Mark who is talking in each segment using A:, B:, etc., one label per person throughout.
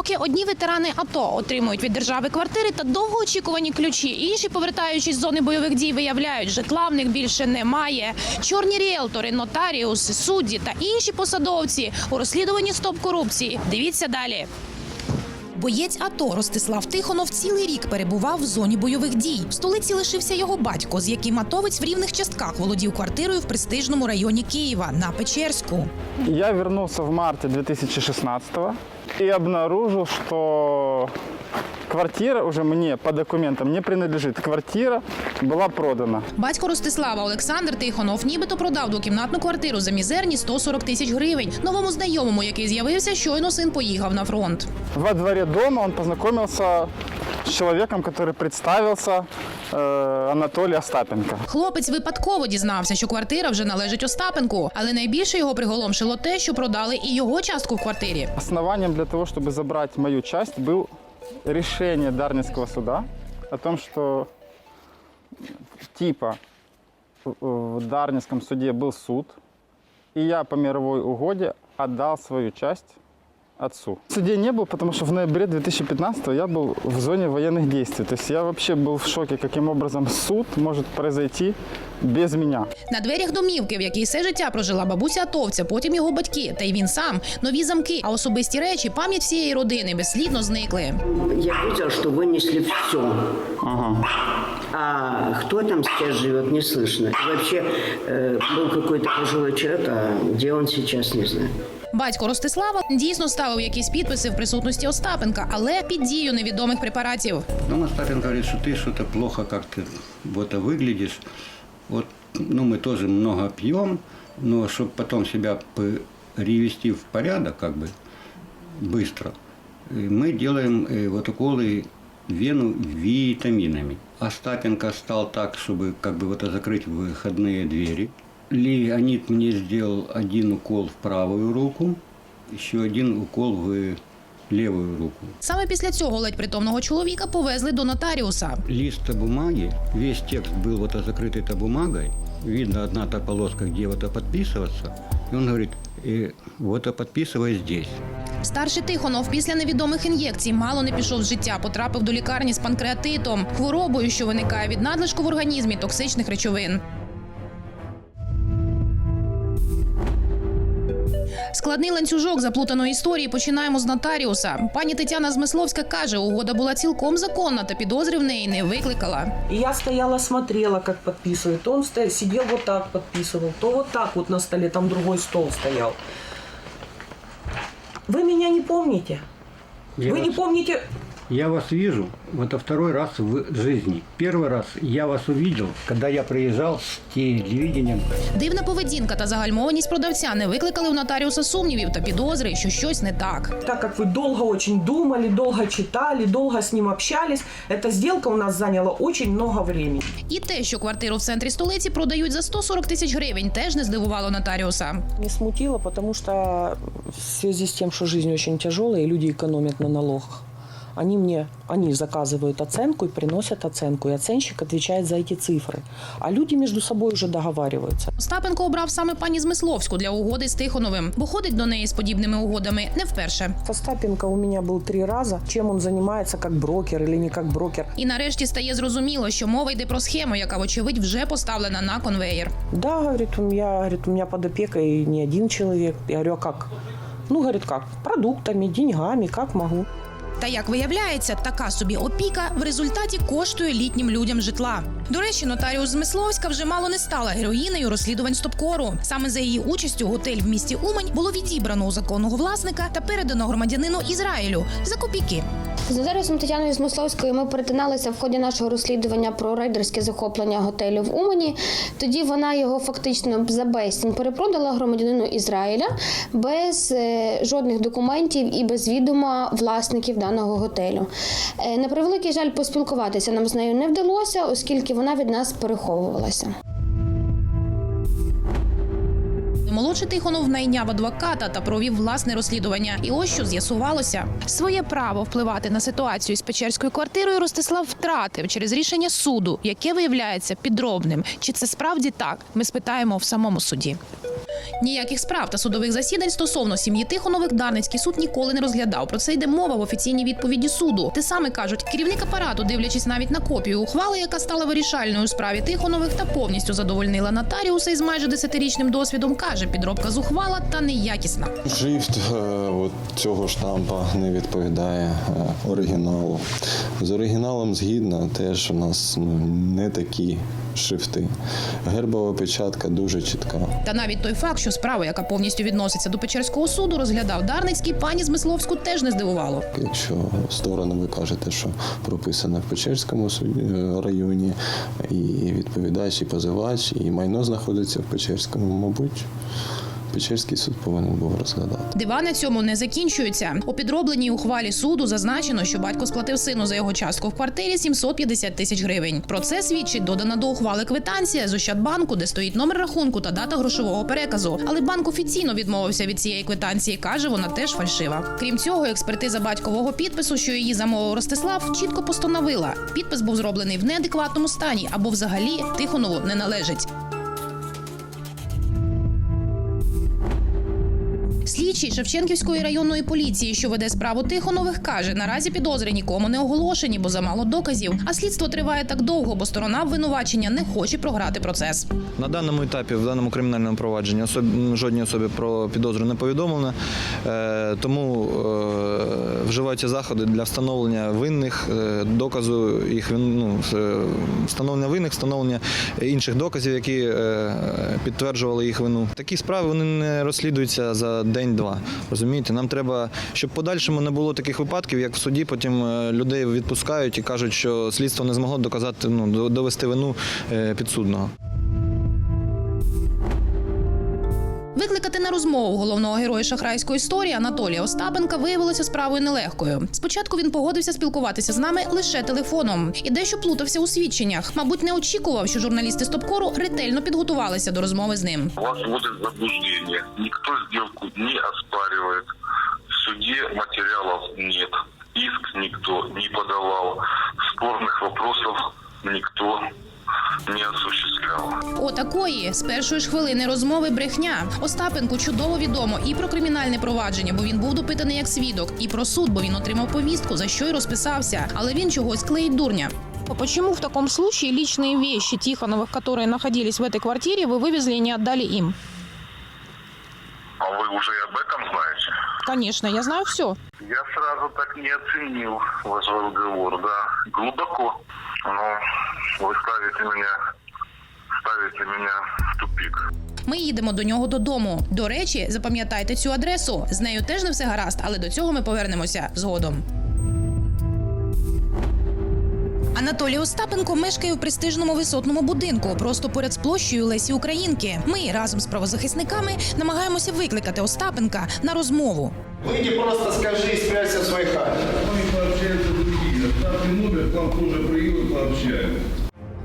A: Поки одні ветерани АТО отримують від держави квартири та довгоочікувані ключі, інші, повертаючись з зони бойових дій, виявляють, житла в них більше немає. Чорні ріелтори, нотаріуси, судді та інші посадовці у розслідуванні стоп корупції. Дивіться далі. Боєць АТО Ростислав Тихонов цілий рік перебував в зоні бойових дій. В столиці лишився його батько, з яким атовець в рівних частках володів квартирою в престижному районі Києва на Печерську.
B: Я вернулся в марте 2016 и обнаружил, что квартира уже мне по документам не принадлежит. Квартира была продана.
A: Батько Ростислава Олександр Тихонов нібито продав двокімнатну квартиру за мізерні 140 тисяч гривень новому знайомому, який з'явився, щойно син поїхав на фронт.
B: Во дворе дома он познакомился с человеком, который представился э, Анатолий Остапенко.
A: Хлопець випадково дізнався, що квартира вже належить Остапенку, але найбільше його приголомшило те, що продали і його частку в квартирі.
B: Основанием для того, чтобы забрать мою часть, был решение Дарницкого суда о том, что типа в- в Дарницком суде был суд, и я по мировой угоде отдал свою часть отцу. В суде не был, потому что в ноябре 2015 я был в зоне военных действий. То есть я вообще был в шоке, каким образом суд может произойти без меня.
A: На дверях домівки, в якій все життя прожила бабуся атовця, потім його батьки, та й він сам, нові замки, а особисті речі, пам'ять всієї родини безслідно зникли.
C: Я видел, что вынесли все. А кто там сейчас живет, не слышно. И вообще э, был какой-то пожилой человек, а где он сейчас, не знаю.
A: Батько Ростислава дійсно ставив якісь підписи в присутності Остапенка, але під дію невідомих препаратів.
D: Потом Остапин говорит, что ты что-то плохо как-то вот выглядишь. Вот, ну, мы тоже много пьем, но чтобы потом себя привести в порядок, как бы, быстро, э, мы делаем э, вот уколы вену витаминами. Остапенко стал так, чтобы как бы вот закрыть выходные двери. Леонид мне сделал один укол в правую руку, еще один укол в левую руку.
A: Саме після цього ледь притомного чоловіка повезли до нотаріуса.
D: лист бумаги, весь текст был вот закрыт этой бумагой, видно одна та полоска, где вот подписываться, и он говорит, «Э, вот подписывай здесь.
A: Старший Тихонов після невідомих ін'єкцій мало не пішов з життя, потрапив до лікарні з панкреатитом, хворобою, що виникає від надлишку в організмі токсичних речовин. Складний ланцюжок заплутаної історії починаємо з нотаріуса. Пані Тетяна Змисловська каже, угода була цілком законна та підозри в неї не викликала.
E: И я стояла, смотрела, как подписывает. То он стоя- сидел вот так подписывал, то вот так вот на столе, там другой стол стоял. Вы меня не помните?
D: Я
E: Вы не
D: вас-
E: помните?
D: Я вас вижу, это второй раз в жизни. Первый раз я вас увидел, когда я приезжал с телевидением.
A: Дивна поведінка та загальмованість продавця не викликали у нотаріуса сумнівів та підозри, що щось не так.
E: Так как вы долго очень думали, долго читали, долго с ним общались, эта сделка у нас заняла очень много времени.
A: І те, що квартиру в центрі столиці продають за 140 тисяч гривень, теж не здивувало нотаріуса.
E: Не смутило, потому что в связи с тем, что жизнь очень тяжелая, и люди экономят на налогах, они мне, они заказывают оценку и приносят оценку, и оценщик отвечает за эти цифры. А люди между собой уже договариваются.
A: Остапенко обрав саме пані Змисловську для угоди з Тихоновим, бо ходить до неї з подібними угодами не вперше.
E: Остапенко у меня был три раза. Чем он занимается, как брокер или не как брокер?
A: І нарешті стає зрозуміло, що мова йде про схему, яка вочевидь вже поставлена на конвеєр.
E: Да, говорит, у меня, говорит, у меня под опекой не один человек. Я говорю, а как? Ну, говорит, как? Продуктами, деньгами, как могу.
A: Та як виявляється, така собі опіка в результаті коштує літнім людям житла. До речі, нотаріус Змисловська вже мало не стала героїнею розслідувань стопкору. Саме за її участю готель в місті Умань було відібрано у законного власника та передано громадянину Ізраїлю за копійки.
F: З нотаріусом Тетяною Змисловською ми перетиналися в ході нашого розслідування про рейдерське захоплення готелю в Умані. Тоді вона його фактично за безцінь перепродала громадянину Ізраїля без е, жодних документів і без відома власників даного готелю. Е, на превеликий жаль, поспілкуватися нам з нею не вдалося, оскільки вона від нас переховувалася.
A: Молодший Тихонов найняв адвоката та провів власне розслідування. І ось що з'ясувалося. Своє право впливати на ситуацію з Печерською квартирою Ростислав втратив через рішення суду, яке виявляється підробним. Чи це справді так? Ми спитаємо в самому суді. Ніяких справ та судових засідань стосовно сім'ї Тихонових Дарницький суд ніколи не розглядав. Про це йде мова в офіційній відповіді суду. Те саме кажуть, керівник апарату, дивлячись навіть на копію ухвали, яка стала вирішальною у справі Тихонових та повністю задовольнила нотаріуса із майже десятирічним досвідом, каже, підробка зухвала та неякісна.
G: Шрифт е, от цього штампа не відповідає е, оригіналу. З оригіналом згідно, теж у нас ну, не такі шрифти. Гербова печатка дуже чітка.
A: Та навіть той факт, що справа, яка повністю відноситься до Печерського суду, розглядав Дарницький, пані Змисловську теж не здивувало.
G: Якщо сторони ви кажете, що прописано в Печерському е, районі, і відповідач, і позивач, і майно знаходиться в Печерському, мабуть, Печерський суд повинен був розглядати.
A: Дива на цьому не закінчуються. У підробленій ухвалі суду зазначено, що батько сплатив сину за його частку в квартирі 750 тисяч гривень. Про це свідчить додана до ухвали квитанція з Ощадбанку, де стоїть номер рахунку та дата грошового переказу. Але банк офіційно відмовився від цієї квитанції. каже, вона теж фальшива. Крім цього, експертиза батькового підпису, що її замовив Ростислав, чітко постановила: підпис був зроблений в неадекватному стані або взагалі Тихонову не належить. Слідчий Шевченківської районної поліції, що веде справу Тихонових, каже: наразі підозри нікому не оголошені, бо замало доказів. А слідство триває так довго, бо сторона обвинувачення не хоче програти процес.
H: На даному етапі, в даному кримінальному провадженні, жодній особі про підозру не повідомлено, е, тому е, вживаються заходи для встановлення винних, е, доказу їх ну, встановлення винних, встановлення інших доказів, які підтверджували їх вину. Такі справи вони не розслідуються за день-два. Розумієте, нам треба, щоб подальшому не було таких випадків, як в суді. Потім е, людей відпускають і кажуть, що слідство не змогло доказати, ну довести вину е, підсудного.
A: Розмову головного героя шахрайської історії Анатолія Остапенка виявилося справою нелегкою. Спочатку він погодився спілкуватися з нами лише телефоном і дещо плутався у свідченнях. Мабуть, не очікував, що журналісти Стопкору ретельно підготувалися до розмови з ним.
I: Вас вводят в заблуждение. Никто сделку не оспаривает. В суде материалов нет. Иск никто не подавал.
A: Отакої з першої ж хвилини розмови брехня. Остапенку чудово відомо і про кримінальне провадження, бо він був допитаний як свідок, і про суд, бо він отримав повістку, за що й розписався. Але він чогось клеїть дурня. Почему в таком случае личные вещи Тихоновых, которые находились в этой квартире, вы вывезли и не отдали им?
I: А вы уже и об этом знаете?
A: Конечно, я знаю все.
I: Я сразу так не оценил ваш разговор, да. Глубоко. Но вы ставите меня, ставите меня в тупик.
A: Ми їдемо до нього додому. До речі, запам'ятайте цю адресу. З нею теж не все гаразд, але до цього ми повернемося згодом. Анатолій Остапенко мешкає в престижному висотному будинку, просто поряд з площею Лесі Українки. Ми разом з правозахисниками намагаємося викликати Остапенка на розмову.
J: Выйди просто скажи спрячься в своей хате.
K: вами пообщаются другие. Оставьте номер, к вам тоже приедут, пообщаемся.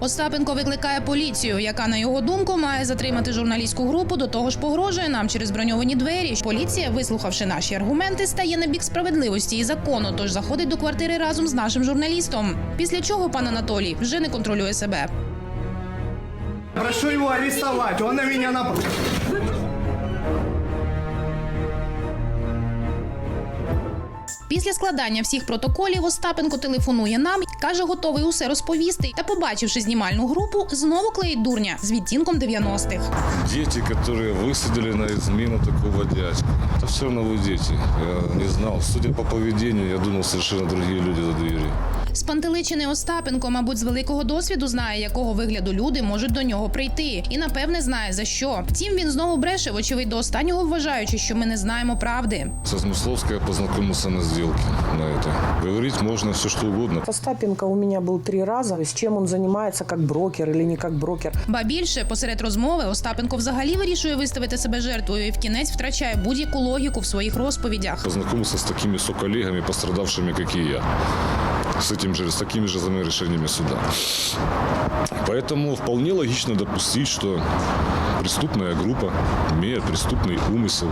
A: Остапенко викликає поліцію, яка на його думку має затримати журналістську групу. До того ж погрожує нам через броньовані двері. Поліція, вислухавши наші аргументи, стає на бік справедливості і закону. Тож заходить до квартири разом з нашим журналістом. Після чого пан Анатолій вже не контролює себе.
J: Прошу його арестувати, він на мене напал.
A: Після складання всіх протоколів Остапенко телефонує нам, каже, готовий усе розповісти. Та, побачивши знімальну групу, знову клеїть дурня з відтінком 90-х.
K: Дети, которые высадили на измену такого дядьку. Это все равно вы дети. Я не знал. Судя по поведению, я думал, совершенно другие люди за дверью.
A: Спантеличений Остапенко, мабуть, з великого досвіду знає, якого вигляду люди можуть до нього прийти, і напевне знає за що. Втім, він знову бреше, вочевидь, до останнього вважаючи, що ми не знаємо правди.
K: Со Смысловской я познакомился на сделке на это. Говорить можно все, что угодно.
E: Остапенко у меня был три раза. С чем он занимается, как брокер или не как брокер.
A: Ба більше посеред розмови Остапенко взагалі вирішує виставити себе жертвою і в кінець втрачає будь-яку логіку в своїх розповідях.
K: Познакомился с такими соколегами, пострадавшими, как и я. С, этим же, с такими же решениями суда. Поэтому вполне логично допустить, что преступная группа имеет преступный умысел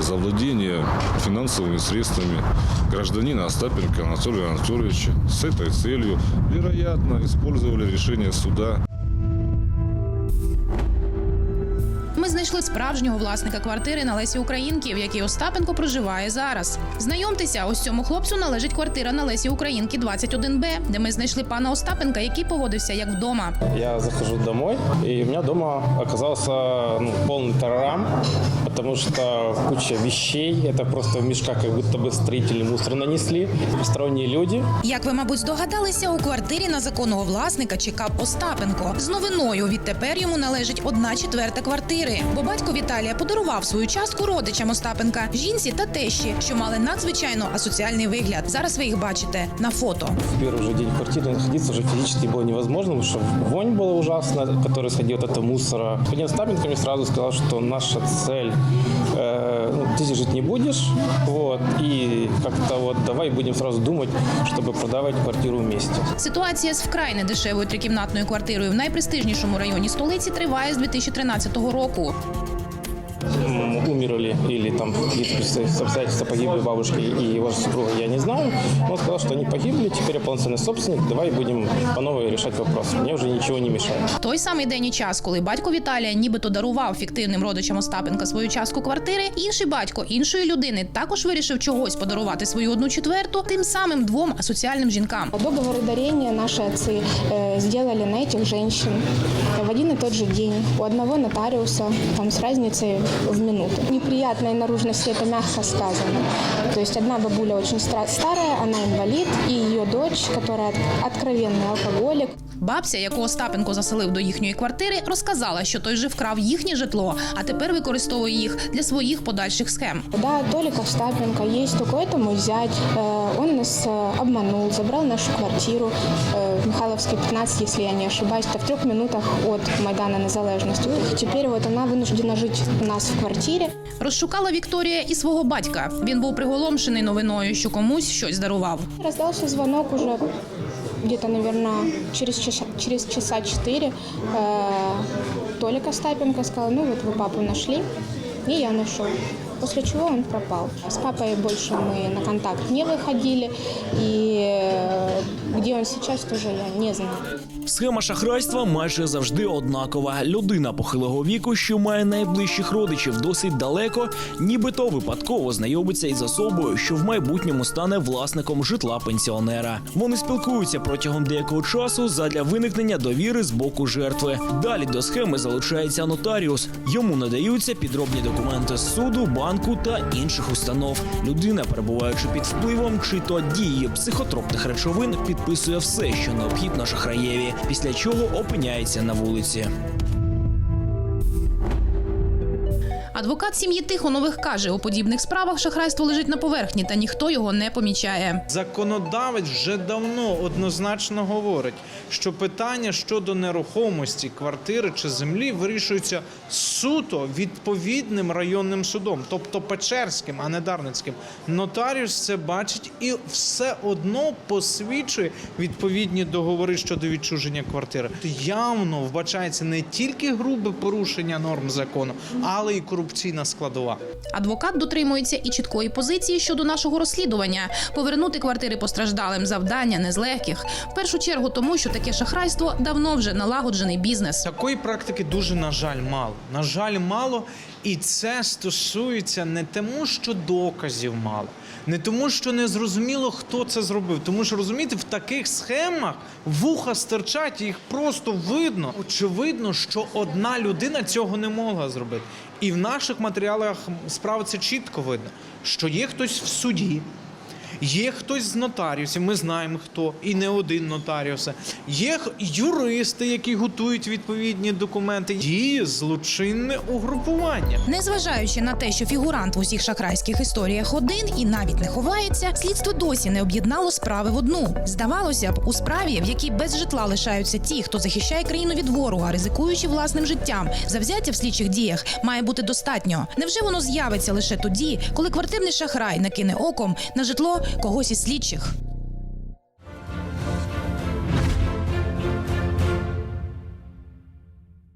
K: завладение финансовыми средствами гражданина Остапенко Анатолия Анатольевича с этой целью, вероятно, использовали решение суда
A: справжнього власника квартири на Лесі Українки, в якій Остапенко проживає зараз. Знайомтеся, ось цьому хлопцю належить квартира на Лесі Українки 21Б, де ми знайшли пана Остапенка, який поводився як вдома.
L: Я захожу домой, і у мене вдома оказався ну, повний тарарам, потому что куча вещей, это просто в мешках как будто бы строители мусор нанесли, посторонние люди.
A: Як ви, мабуть, здогадалися, у квартирі на законного власника чекав Остапенко. З новиною відтепер йому належить одна четверта квартири. Бо батько Віталія подарував свою частку родичам Остапенка, жінці та тещі, що мали надзвичайно асоціальний вигляд. Зараз ви їх бачите на фото.
L: В первый же день в квартире находиться уже физически было невозможно, потому что вонь была ужасная, которая исходила от этого мусора. Господин Остапенко мне сразу сказал, что наша цель, э, ну, ты здесь жить не будешь, вот, и как-то вот давай будем сразу думать, чтобы продавать квартиру вместе.
A: Ситуація з вкрай недешевою трикімнатною квартирою в найпрестижнішому районі столиці триває з 2013 року.
L: М, умерли или там какие-то обстоятельства погибли бабушка и его супруга, я не знаю. Но он сказал, что они погибли, теперь я полноценный собственник, давай будем по новой решать вопрос. Мне уже ничего не мешает.
A: Той самий день і час, коли батько Віталія нібито дарував фіктивним родичам Остапенка свою частку квартири, інший батько іншої людини також вирішив чогось подарувати свою одну четверту тим самим двом асоціальним жінкам.
M: Договоры дарения наши отцы э, сделали на этих женщин в один и тот же день. У одного нотариуса, там с разницей в минуту. Неприятной наружности это мягко сказано. То есть одна бабуля очень старая, она инвалид, и ее дочь, которая откровенный алкоголик.
A: Бабця, яку Остапенко заселив до їхньої квартири, розказала, що той же вкрав їхнє житло, а тепер використовує їх для своїх подальших схем.
M: Да, Толик Остапенко, есть такой-то мой зять. Э, Он нас э, обманул, забрал нашу квартиру э, в Михайловской 15, если я не ошибаюсь, это в трех минутах от Майдана Незалежности. Теперь вот она вынуждена жить у нас в квартире.
A: Розшукала Вікторія і свого батька. Він був приголомшений новиною, що комусь щось дарував.
M: Раздался звонок уже где-то, наверное, через часа, через часа четыре. Э, Толик Остапенко сказал, ну вот вы папу нашли, и я нашел. После чего он пропал. С папой больше мы на контакт не выходили, и э, где он сейчас, тоже я не знаю.
N: Схема шахрайства майже завжди однакова. Людина похилого віку, що має найближчих родичів досить далеко, нібито випадково знайомиться із особою, що в майбутньому стане власником житла пенсіонера. Вони спілкуються протягом деякого часу задля виникнення довіри з боку жертви. Далі до схеми залучається нотаріус. Йому надаються підробні документи з суду, банку та інших установ. Людина, перебуваючи під впливом чи то дії психотропних речовин, підписує все, що необхідно шахраєві, після чого опиняється на вулиці.
A: Адвокат сім'ї Тихонових каже, у подібних справах шахрайство лежить на поверхні, та ніхто його не помічає.
O: Законодавець вже давно однозначно говорить, що питання щодо нерухомості, квартири чи землі вирішуються суто відповідним районним судом, тобто Печерським, а не Дарницьким. Нотаріус це бачить і все одно посвідчує відповідні договори щодо відчуження квартири. Явно вбачається не тільки грубе порушення норм закону, але й корупційна складова.
A: Адвокат дотримується і чіткої позиції щодо нашого розслідування. Повернути квартири постраждалим завдання не з легких. В першу чергу тому, що таке шахрайство давно вже налагоджений бізнес.
O: Такої практики дуже, на жаль, мало. На жаль, мало. І це стосується не тому, що доказів мало, не тому, що не зрозуміло, хто це зробив. Тому що розумієте, в таких схемах вуха стирчать, їх просто видно. Очевидно, що одна людина цього не могла зробити. І в наших матеріалах справи це чітко видно, що є хтось в суді. Є хтось з нотаріусів, ми знаємо хто, і не один нотаріус. Є юристи, які готують відповідні документи. Діє злочинне угрупування.
A: Незважаючи на те, що фігурант в усіх шахрайських історіях один і навіть не ховається, слідство досі не об'єднало справи в одну. Здавалося б, у справі, в якій без житла лишаються ті, хто захищає країну від ворога, ризикуючи власним життям, завзяття в слідчих діях має бути достатньо. Невже воно з'явиться лише тоді, коли квартирний шахрай накине оком на житло когось із слідчих?